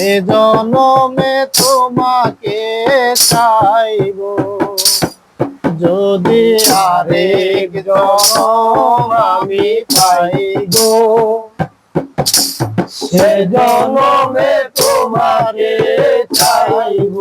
সে জনমে তোমাকে চাইব। যদি আরেক আমি পাই গো সে জনমে তোমাকে চাইব।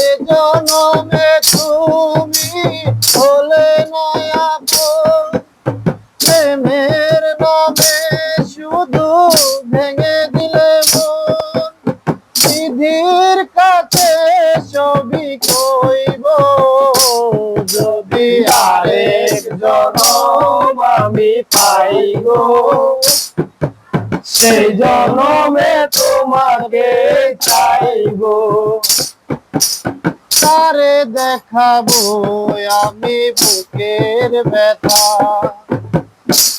এ জনমে তুমি হলে না আপন প্রেমের নামে শুধু ভেঙে বিধির কাছে ছবি কইব, যদি আরেক জনম আমি পাই গো সেই জনমে তোমাকে চাইব। তারে দেখাবো আমি বুকের ব্যথা।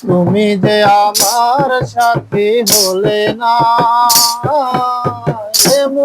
তুমি যে আমার সাথী হলে না।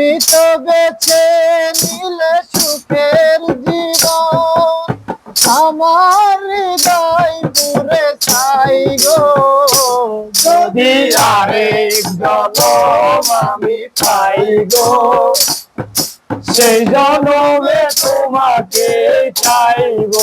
তুমি তো বেছে নিলে সুখের জীবন। আমার হৃদয় পুরে চাই গো। যদি আরেক জনম আমি পাই গো, সেই জনমে তোমাকে চাইব